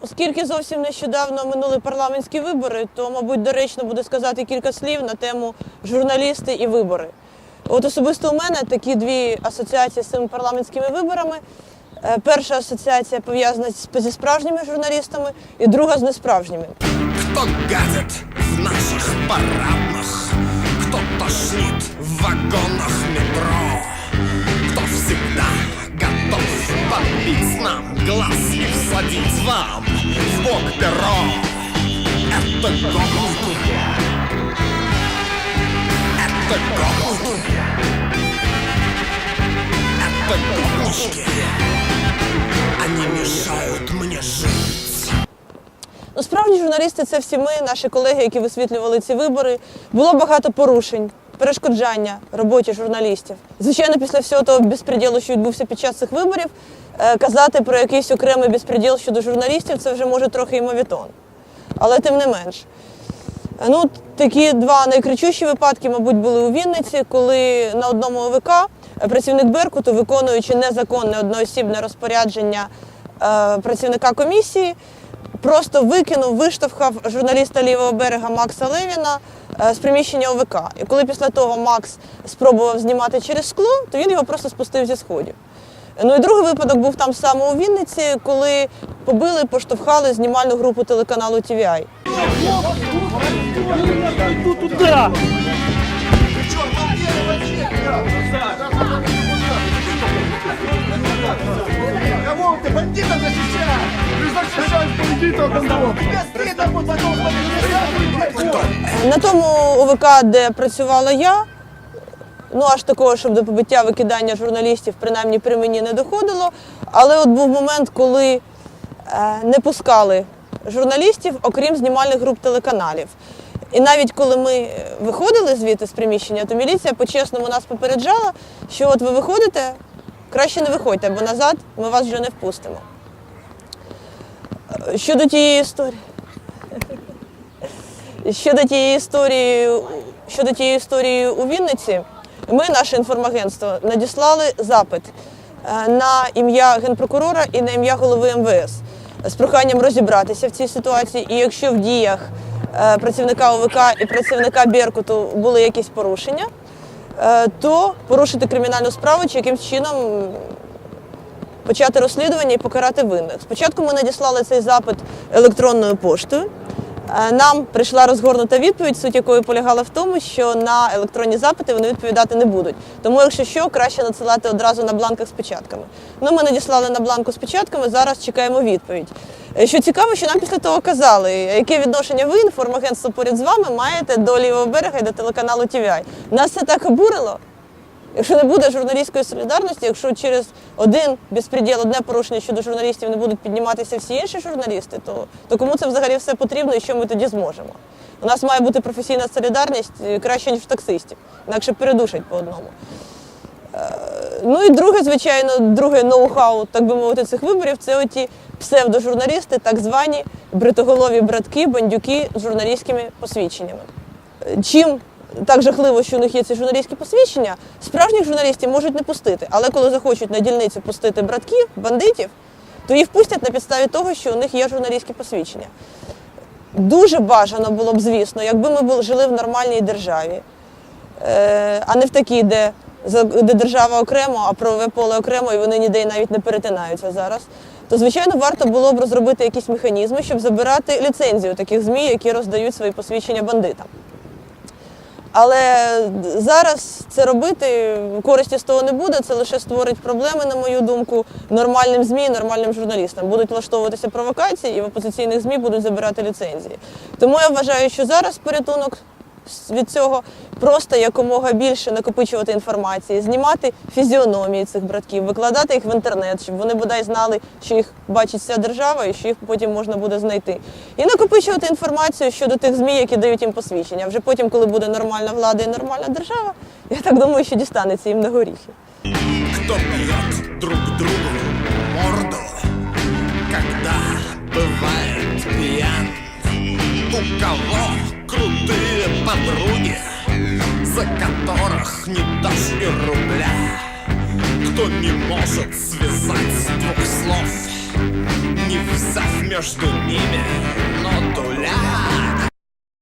Оскільки зовсім нещодавно минули парламентські вибори, то, мабуть, доречно буде сказати кілька слів на тему журналісти і вибори. От особисто у мене такі дві асоціації з цими парламентськими виборами. Е, Перша асоціація пов'язана зі справжніми журналістами, і друга з несправжніми. Кто гадит в наших парадных Кто тошнит в вагонах метро готов подбить нам глаз И всадить вам в бок перо Это гопники Это гопники Это гопнички Они мешают мне жить Ну, справжні журналісти це всі ми, наші колеги, які висвітлювали ці вибори. Було багато порушень, перешкоджання роботі журналістів. Звичайно, після всього того безпреділу, що відбувся під час цих виборів, е, казати про якийсь окремий безпреділ щодо журналістів це вже може трохи і мовітон. Але тим не менш. Е, Ну, такі два найкричущі випадки, мабуть, були у Вінниці, коли на одному ОВК е, працівник Беркуту, виконуючи незаконне одноосібне розпорядження е, працівника комісії, просто викинув, виштовхав журналіста лівого берега Макса Левіна е, з приміщення ОВК. І коли після того Макс спробував знімати через скло, то він його просто спустив зі сходів. Ну і другий випадок був там саме у Вінниці, коли побили, поштовхали знімальну групу телеканалу TVI. Туда! Кого ты бандитов защищаешь? Ты защищаешь бандитов одного. Тебе стыдно будет потом смотреть. На тому ОВК, де працювала я, ну аж такого, щоб до побиття викидання журналістів, принаймні при мені не доходило. Але от був момент, коли е, не пускали журналістів, окрім знімальних груп телеканалів. І навіть коли ми е, виходили звідти з приміщення, то міліція по-чесному нас попереджала, що от ви виходите, краще не виходьте, бо назад ми вас вже не впустимо. Е, Щодо тієї історії. Щодо тієї історії, щодо тієї історії у Вінниці, ми, наше інформагентство, надіслали запит е, на ім'я генпрокурора і на ім'я голови МВС з проханням розібратися в цій ситуації. І якщо в діях е, працівника ОВК і працівника Беркуту були якісь порушення, е, то порушити кримінальну справу чи якимсь чином почати розслідування і покарати винних. Спочатку ми надіслали цей запит електронною поштою. Е, Нам прийшла розгорнута відповідь, суть якої полягала в тому, що на електронні запити вони відповідати не будуть. Тому, якщо що, краще надсилати одразу на бланках з печатками. Ну, ми надіслали на бланку з печатками, зараз чекаємо відповідь. Е, Що цікаво, що нам після того казали, яке відношення ви, інформагентство поряд з вами, маєте до лівого берега і до телеканалу TVI. Нас це так обурило. Якщо не буде журналістської солідарності, якщо через один безпреділ, одне порушення щодо журналістів не будуть підніматися всі інші журналісти, то, то кому це взагалі все потрібно і що ми тоді зможемо? У нас має бути професійна солідарність е, краще, ніж в таксистів, інакше передушать по одному. Е, Ну і друге, звичайно, друге ноу-хау, так би мовити, цих виборів це оті псевдожурналісти, так звані бритоголові братки, бандюки з журналістськими посвідченнями. Е, Чим так жахливо, що у них є ці журналістські посвідчення, справжніх журналістів можуть не пустити. Але коли захочуть на дільницю пустити братків, бандитів, то їх пустять на підставі того, що у них є журналістські посвідчення. Дуже бажано було б, звісно, якби ми жили в нормальній державі, е, а не в такій, де, де держава окремо, а правове поле окремо, і вони ніде навіть не перетинаються зараз. То, звичайно, варто було б розробити якісь механізми, щоб забирати ліцензію таких ЗМІ, які роздають свої посвідчення бандитам. Але зараз це робити користі з того не буде. Це лише створить проблеми, на мою думку, нормальним ЗМІ, нормальним журналістам. Будуть влаштовуватися провокації, і в опозиційних ЗМІ будуть забирати ліцензії. Тому я вважаю, що зараз порятунок від цього просто якомога більше накопичувати інформації, знімати фізіономії цих братків, викладати їх в інтернет, щоб вони бодай знали, що їх бачить вся держава і що їх потім можна буде знайти. І накопичувати інформацію щодо тих ЗМІ, які дають їм посвідчення. Вже потім, коли буде нормальна влада і нормальна держава, я так думаю, що дістанеться їм на горіхи. Кто бьет друг другу морду, когда бывает пьян? У кого крутые подруги, за которых не дашь и рубля? Кто не может связать с двух слов? Не взяв между ними Но